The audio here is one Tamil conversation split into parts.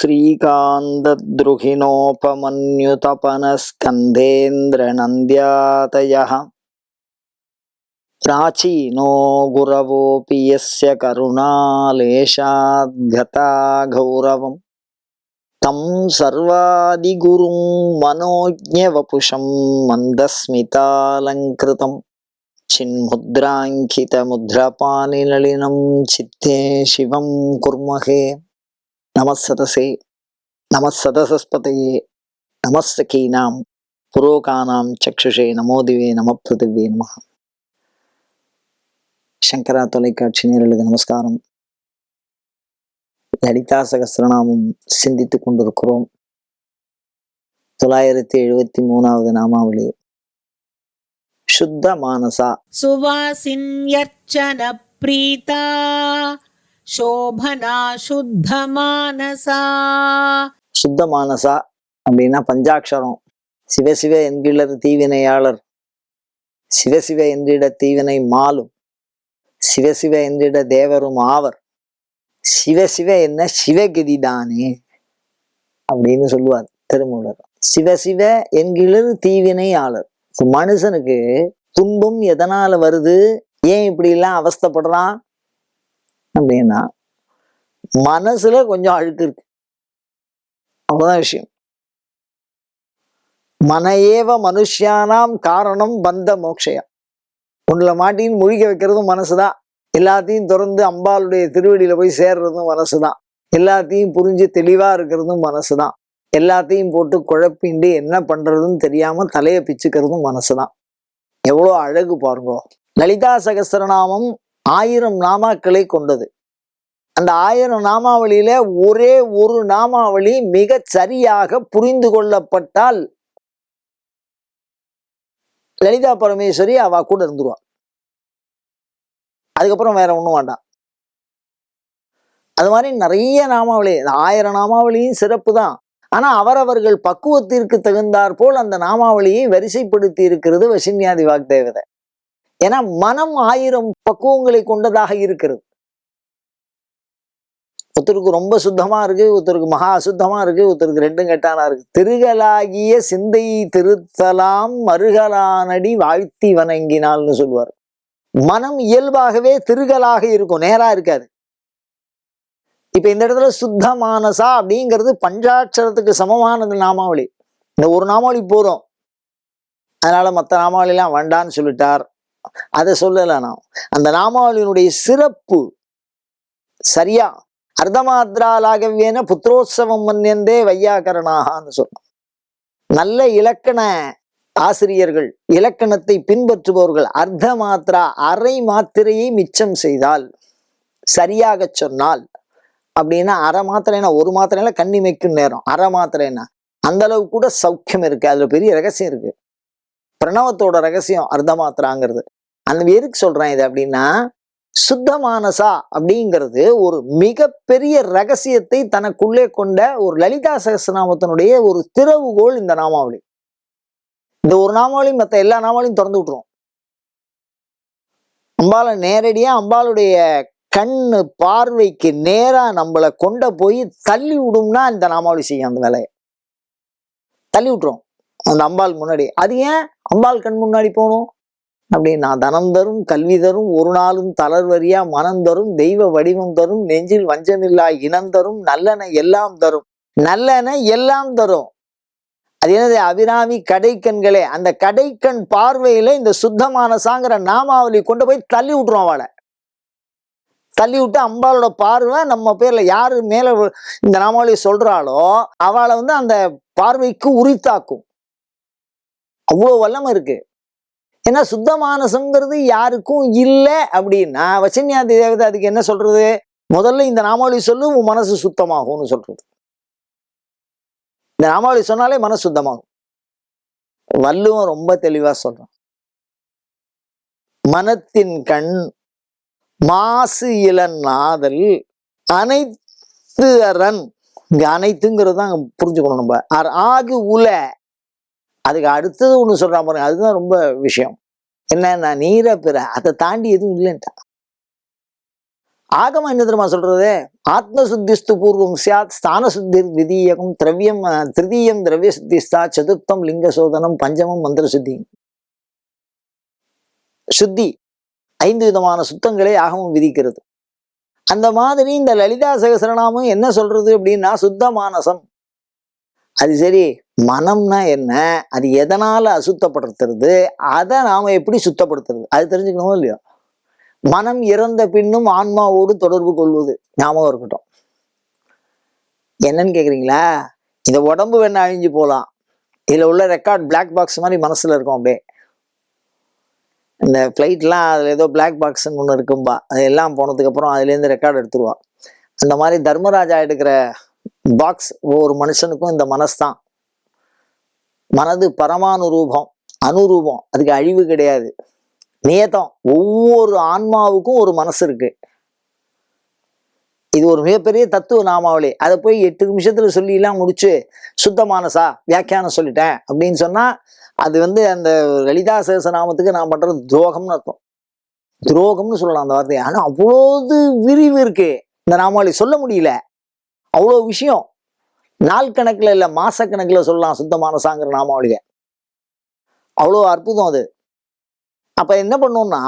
श्रीकान्तद्रुहिणोपमन्युतपनस्कन्धेन्द्रनन्द्यातयः प्राचीनो गुरवोऽपि यस्य करुणालेशाद्गता गौरवम् तं सर्वादिगुरुं मनोज्ञवपुषं मन्दस्मितालङ्कृतं। चिन्मुद्राङ्कितमुद्रपानिनलिनं चित्ते शिवं कुर्महे நமசதசே நமசதசஸ்பதையே நமஸ்தகீனாம் புரோகானாம் சக்ஷுஷே நமோதிவே நம பிருத்திவே நம சங்கரா தொலைக்காட்சி நேரலுக்கு நமஸ்காரம். லலிதா சகசிரநாமம் சிந்தித்து கொண்டிருக்கிறோம். தொள்ளாயிரத்தி எழுபத்தி மூணாவது நாமாவளி. சுத்த மானசா. சுவாசின் பிரீதா. சோபனா சுத்த மானசா சுத்த மானசா அப்படின்னா பஞ்சாட்சரம். சிவசிவ என்கிற தீவினையாளர். சிவசிவ என்றிட தீவினை மாலும். சிவசிவ என்றிட தேவரும் ஆவர். சிவசிவ என்ன சிவகிரி தானே அப்படின்னு சொல்லுவார் திருமூலர். சிவசிவ என்கிற தீவினை ஆளர் மனுஷனுக்கு துன்பம் எதனால வருது? ஏன் இப்படி எல்லாம் அவஸ்தப்படுறான்? அப்படின்னா மனசுல கொஞ்சம் அழுக்கு இருக்கு. அவ்வளோதான் விஷயம். மன ஏவ மனுஷியானாம் காரணம் பந்த மோக்ஷயா. உன்னை மாட்டின்னு முழிக்க வைக்கிறதும் மனசுதான் எல்லாத்தையும் திறந்து அம்பாளுடைய திருவடியில போய் சேர்றதும் மனசுதான் எல்லாத்தையும் புரிஞ்சு தெளிவா இருக்கிறதும் மனசுதான் எல்லாத்தையும் போட்டு குழப்பிண்டு என்ன பண்றதுன்னு தெரியாம தலையை பிச்சுக்கிறதும் மனசுதான் எவ்வளோ அழகு பாருங்கோ. லலிதா சகசரநாமம் ஆயிரம் நாமாக்களை கொண்டது. அந்த ஆயிரம் நாமாவளியில ஒரே ஒரு நாமாவளி மிக சரியாக புரிந்து கொள்ளப்பட்டால் லலிதா பரமேஸ்வரி அவ கூட இருந்துருவான். அதுக்கப்புறம் வேற ஒண்ணும் வேண்டாம். அது மாதிரி நிறைய நாமாவளி இந்த ஆயிரம் நாமாவளியும் சிறப்பு தான். ஆனா அவரவர்கள் பக்குவத்திற்கு தகுந்தாற்போல் அந்த நாமாவளியை வரிசைப்படுத்தி இருக்கிறது வசின்யாதி வாக்தேவதை. ஏன்னா மனம் ஆயிரம் பக்குவங்களை கொண்டதாக இருக்கிறது. ஒருத்தருக்கு ரொம்ப சுத்தமா இருக்கு ஒருத்தருக்கு மகா அசுத்தமா இருக்கு ஒருத்தருக்கு ரெண்டும் கெட்டானா இருக்கு. திருகலாகிய சிந்தை திருத்தலாம் மறுகலானடி வாழ்த்தி வணங்கினால்னு சொல்லுவார். மனம் இயல்பாகவே திருகலாக இருக்கும் நேரா இருக்காது. இப்ப இந்த இடத்துல சுத்த மானசா அப்படிங்கிறது பஞ்சாட்சரத்துக்கு சமமானது நாமாவளி. இந்த ஒரு நாமாவளி போதும். அதனால மற்ற நாமாவளிலாம் வேண்டான்னு சொல்லிட்டார். அதை சொல்லல நான். அந்த நாமாவளியினுடைய சிறப்பு சரியா? அர்த்தமாத்ராலாகவியன புத்திரோத்சவம் மன்னியந்தே வையாகரணாகான்னு சொன்னோம். நல்ல இலக்கண ஆசிரியர்கள் இலக்கணத்தை பின்பற்றுபவர்கள் அர்த்த மாத்திரா அரை மாத்திரையை மிச்சம் செய்தால் சரியாக சொன்னால் அப்படின்னா அரை மாத்திரைனா ஒரு மாத்திரைனா கண்ணி வைக்கும் நேரம். அரை மாத்திரைனா அந்த அளவு கூட சௌக்கியம் இருக்கு. அதுல பெரிய ரகசியம் இருக்கு. பிரணவத்தோட ரகசியம் அர்த்தமாத்திராங்கிறது. அந்த எதுக்கு சொல்றேன் இது அப்படின்னா சுத்த மானசா அப்படிங்கிறது ஒரு மிகப்பெரிய ரகசியத்தை தனக்குள்ளே கொண்ட ஒரு லலிதா சகசநாமத்தினுடைய ஒரு திறவுகோல் இந்த நாமாவளி. இந்த ஒரு நாமாவளியும் மற்ற எல்லா நாமாவளியும் திறந்து விட்டுரும். அம்பாலை நேரடியாக அம்பாளுடைய கண் பார்வைக்கு நேராக நம்மளை கொண்ட போய் தள்ளி விடும்னா இந்த நாமாவளி செய்யும் அந்த வேலையை. தள்ளி விட்டுரும். அந்த அம்பாள் முன்னாடி. அது ஏன் அம்பாள் கண் முன்னாடி போகணும்? அப்படின்னா தனம் தரும் கல்வி தரும் ஒரு நாளும் தளர்வரியா மனம் தரும் தெய்வ வடிவம் தரும் நெஞ்சில் வஞ்சமில்லா இனம் தரும் நல்லன எல்லாம் தரும். நல்லன எல்லாம் தரும். அது என்னது? அபிராமி கடைக்கண்களே. அந்த கடைக்கண் பார்வையில இந்த சுத்தமான சாங்கிற நாமாவளி கொண்டு போய் தள்ளி விட்டுரும் அவளை. தள்ளி விட்டு அம்பாளோட பார்வை நம்ம பேர்ல யாரு மேல இந்த நாமாவளி சொல்றாளோ அவளை வந்து அந்த பார்வைக்கு உரித்தாக்கும். அவ்வளோ வல்லமை இருக்கு. ஏன்னா சுத்த மானசங்கிறது யாருக்கும் இல்லை அப்படின்னா வசன்யாதி தேவதை அதுக்கு என்ன சொல்றது? முதல்ல இந்த நாமாவளி சொல்லு உன் மனசு சுத்தமாகும்னு சொல்றது. இந்த நாமாவளி சொன்னாலே மனசு சுத்தமாகும். வள்ளுவன் ரொம்ப தெளிவா சொல்றான். மனத்தின் கண் மாசு இளநாதல் அனைத்து அரண் இங்க அனைத்துங்கிறது தான் புரிஞ்சுக்கணும் நம்ம. ஆகு உல அதுக்கு அடுத்தது ஒண்ணு சொல்றான் பாருங்க அதுதான் ரொம்ப விஷயம். என்னன்னா நீரை பிற அதை தாண்டி எதுவும் இல்லைன்ட்டா. ஆகமா என்ன தெரியுமா சொல்றது? ஆத்ம சுத்திஸ்து பூர்வம் சியாத் ஸ்தான சுத்தி திதீயகம் திரவியம் திருதீயம் திரவிய சுத்திஸ்தா சதுர்த்தம் லிங்க சோதனம் பஞ்சமம் மந்திர சுத்தி சுத்தி ஐந்து விதமான சுத்தங்களை ஆகமும் விதிக்கிறது. அந்த மாதிரி இந்த லலிதா சகசரநாமம் என்ன சொல்றது அப்படின்னா சுத்த மானசம் அது சரி மனம்னா என்ன? அது எதனால் அசுத்தப்படுத்துறது? அதை நாம் எப்படி சுத்தப்படுத்துறது? அது தெரிஞ்சுக்கணுமோ இல்லையோ? மனம் இறந்த பின்னும் ஆன்மாவோடு தொடர்பு கொள்வது ஞாபகம் இருக்கட்டும். என்னன்னு கேட்குறீங்களா இந்த உடம்பு வேணா அழிஞ்சு போகலாம் இதில் உள்ள ரெக்கார்ட் பிளாக் பாக்ஸ் மாதிரி மனசில் இருக்கும் அப்படியே. இந்த ஃப்ளைட்லாம் அதில் ஏதோ பிளாக் பாக்ஸ்ன்னு ஒன்று இருக்கும்பா. அது எல்லாம் போனதுக்கப்புறம் அதுலேருந்து ரெக்கார்ட் எடுத்துருவா அந்த மாதிரி தர்மராஜா எடுக்கிற பாக்ஸ் ஒவ்வொரு மனுஷனுக்கும் இந்த மனசு தான். மனது பரமானுரூபம் அனுரூபம். அதுக்கு அழிவு கிடையாது. நியதம் ஒவ்வொரு ஆன்மாவுக்கும் ஒரு மனசு இருக்கு. இது ஒரு மிகப்பெரிய தத்துவ நாமாவளி. அதை போய் எட்டு நிமிஷத்துல சொல்லி எல்லாம் முடிச்சு சுத்தமானசா வியாக்கியானம் சொல்லிட்டேன். அப்படின்னு சொன்னா அது வந்து அந்த லலிதா சகசநாமத்துக்கு நான் பண்றது துரோகம்னு அர்த்தம். துரோகம்னு சொல்லலாம் அந்த வார்த்தையை. ஆனா அவ்வளோது விரிவு இருக்கு. இந்த நாமாவளி சொல்ல முடியல. அவ்வளோ விஷயம். நாள் கணக்கில் இல்லை மாசக்கணக்கில் சொல்லலாம் சொல்லலாம் சுத்தமானசாங்கிற நாமாவளியை அவ்வளோ அற்புதம் அது. அப்போ என்ன பண்ணோம்னா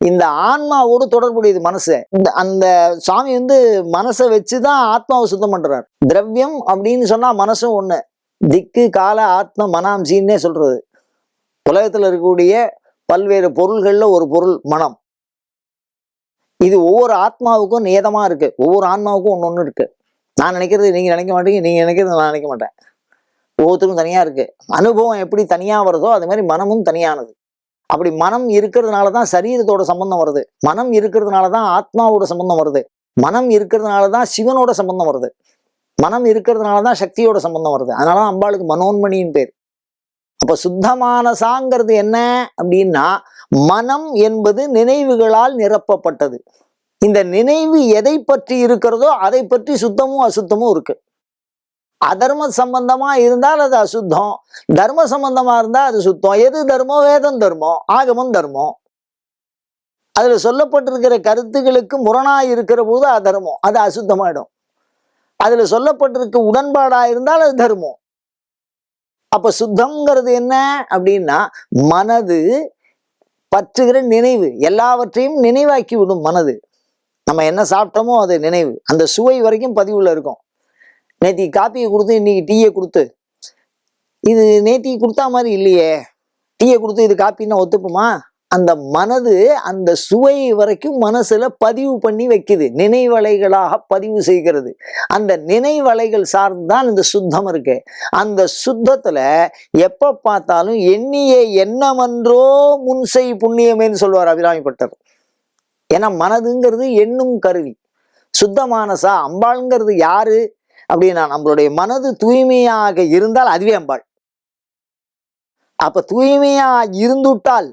இந்த ஆன்மாவோடு தொடர்புடையது மனசு. இந்த அந்த சாமி வந்து மனசை வச்சு தான் ஆத்மாவை சுத்தம் பண்ணுறார் திரவியம் அப்படின்னு சொன்னால் மனசும் ஒன்று திக்கு கால ஆத்ம மனாம்சின்னே சொல்கிறது உலகத்தில் இருக்கக்கூடிய பல்வேறு பொருள்களில் ஒரு பொருள் மனம். இது ஒவ்வொரு ஆத்மாவுக்கும் நியதமா இருக்குது ஒவ்வொரு ஆன்மாவுக்கும் ஒன்று ஒன்று இருக்குது நான் நினைக்கிறது நீங்கள் நினைக்க மாட்டீங்க நீங்கள் நினைக்கிறது நான் நினைக்க மாட்டேன். ஒவ்வொருத்தருக்கும் தனியாக இருக்கு. அனுபவம் எப்படி தனியாக வருதோ அது மாதிரி மனமும் தனியானது. அப்படி மனம் இருக்கிறதுனால தான் சரீரத்தோட சம்பந்தம் வருது. மனம் இருக்கிறதுனால தான் ஆத்மாவோட சம்பந்தம் வருது. மனம் இருக்கிறதுனால தான் சிவனோட சம்பந்தம் வருது. மனம் இருக்கிறதுனால தான் சக்தியோட சம்பந்தம் வருது. அதனால தான் அம்பாளுக்கு மனோன்மணியின் பேர். அப்போ சுத்தமானசாங்கிறது என்ன அப்படின்னா மனம் என்பது நினைவுகளால் நிரப்பப்பட்டது. இந்த நினைவு எதை பற்றி இருக்கிறதோ அதை பற்றி சுத்தமும் அசுத்தமும் இருக்கு. அதர்ம சம்பந்தமா இருந்தால் அது அசுத்தம் தர்ம சம்பந்தமா இருந்தால் அது சுத்தம். எது தர்மம்? வேதம் தர்மம் ஆகமம் தர்மம். அதுல சொல்லப்பட்டிருக்கிற கருத்துகளுக்கு முரணா இருக்கிற போது அதர்மம் அது அசுத்தமாயிடும். அதுல சொல்லப்பட்டிருக்க உடன்பாடா இருந்தால் அது தர்மம். அப்ப சுத்தங்கிறது என்ன அப்படின்னா மனது பற்றுகிற நினைவு. எல்லாவற்றையும் நினைவாக்கி விடும் மனது. நம்ம என்ன சாப்பிட்டோமோ அது நினைவு. அந்த சுவை வரைக்கும் பதிவுல இருக்கும். நேத்தி காப்பியை கொடுத்து இன்னைக்கு டீயை கொடுத்து. இது நேத்தி கொடுத்தா மாதிரி இல்லையே. டீயை கொடுத்து இது காப்பின்னா ஒத்துப்புமா? அந்த மனது அந்த சுவை வரைக்கும் மனசுல பதிவு பண்ணி வைக்குது. நினைவலைகளாக பதிவு செய்கிறது. அந்த நினைவலைகள் சார்ந்துதான் இந்த சுத்தம் இருக்கு. அந்த சுத்தத்துல எப்ப பார்த்தாலும் எண்ணிய எண்ணமன்றோ முன்செய் புண்ணியமேன்னு சொல்லுவார் அபிராமிப்பட்டர் ஏன்னா மனதுங்கிறது எண்ணும் கருவி. சுத்தமானசா அம்பாளுங்கிறது யாரு? அப்படின்னா நம்மளுடைய மனது தூய்மையாக இருந்தால் அதுவே அம்பாள். அப்ப தூய்மையா இருந்துட்டால்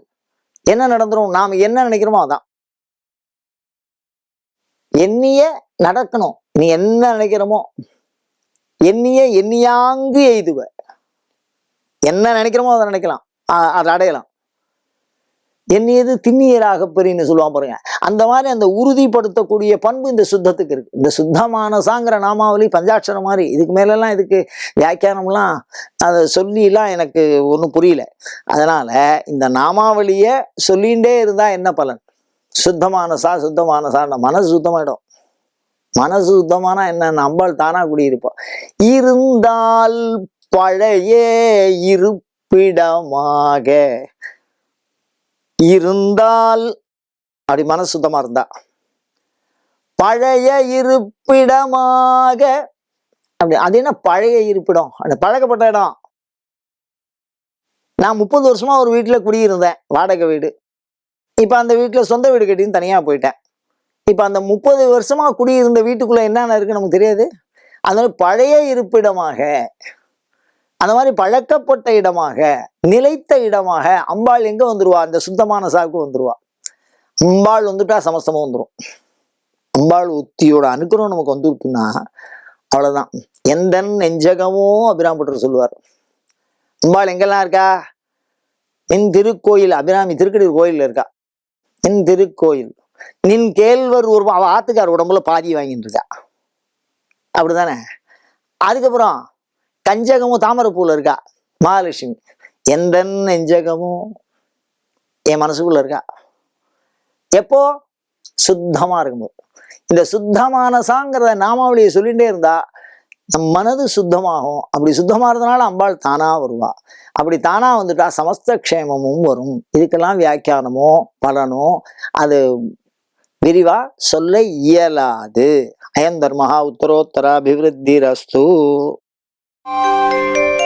என்ன நடந்துரும்? நாம என்ன நினைக்கிறோமோ அதான். எண்ணிய நடக்கணும். நீ என்ன நினைக்கிறோமோ? எண்ணிய எண்ணியாங்கு எய்துவ. என்ன நினைக்கிறோமோ அதை நினைக்கலாம். அதை அடையலாம். என்னையது திண்ணியராக பெரியன்னு சொல்லுவான் பாருங்க. அந்த மாதிரி அந்த உறுதிப்படுத்தக்கூடிய பண்பு இந்த சுத்தத்துக்கு இருக்கு. இந்த சுத்தமானசாங்கிற நாமாவளி பஞ்சாட்சரம் மாதிரி இதுக்கு மேலெல்லாம் இதுக்கு வியாக்கியானம்லாம் அதை சொல்லிலாம் எனக்கு ஒன்றும் புரியல. அதனால இந்த நாமாவளியை சொல்லிகிட்டே இருந்தால் என்ன பலன்? சுத்தமானசா சுத்தமானசா மனசு சுத்தமாயிடும். மனசு சுத்தமானா என்ன? அம்பாள் தானா குடியிருப்போம். இருந்தால் பழைய இருப்பிடமாக இருந்தால் அப்படி மனசு சுத்தமா இருந்தா? பழைய இருப்பிடமாக அப்படி அது என்ன பழைய இருப்பிடம்? அந்த பழக்கப்பட்ட இடம். நான் முப்பது வருஷமா ஒரு வீட்டுல குடியிருந்தேன் வாடகை வீடு. இப்ப அந்த வீட்டுல சொந்த வீடு கட்டின்னு தனியா போயிட்டேன். இப்ப அந்த முப்பது வருஷமா குடியிருந்த வீட்டுக்குள்ள என்னென்ன இருக்குன்னு நமக்கு தெரியாது? அதனால பழைய இருப்பிடமாக அந்த மாதிரி பழக்கப்பட்ட இடமாக நிலைத்த இடமாக அம்பாள் எங்க வந்துருவா? அந்த சுத்தமான சாக்கு வந்துருவா. அம்பாள் வந்துட்டா சமஸ்தமும் வந்துடும் அம்பாள் உத்தியோட அனுக்கிரம் நமக்கு வந்துருக்குன்னா அவ்வளவுதான். எந்த நெஞ்சகமோ அபிராம்பட்டர் சொல்லுவார். அம்பாள் எங்கெல்லாம் இருக்கா? என் திருக்கோயில் அபிராமி திருக்கடூர் கோயிலில் இருக்கா? என் திருக்கோயில். நின் கேழ்வர் உருவம் அவள் ஆத்துக்கார் உடம்புல பாதி வாங்கிட்டு இருக்கா. அப்படிதானே அதுக்கப்புறம் கஞ்சகமும் தாமரைப்பூல இருக்கா? மகாலட்சுமி. எந்த நெஞ்சகமும் என் மனசுக்குள்ள இருக்கா? எப்போ? சுத்தமா இருக்கும்போது. இந்த சுத்தமானசாங்கிற நாமாவளியை சொல்லிகிட்டே இருந்தா நம் மனது சுத்தமாகும். அப்படி சுத்தமாகிறதுனால அம்பாள் தானா வருவா. அப்படி தானா வந்துட்டா சமஸ்த க்ஷேமமும் வரும். இதுக்கெல்லாம் வியாக்கியானமோ பலனோ அது விரிவா சொல்ல இயலாது. அயம் தர்மஹா உத்தரோத்தர Música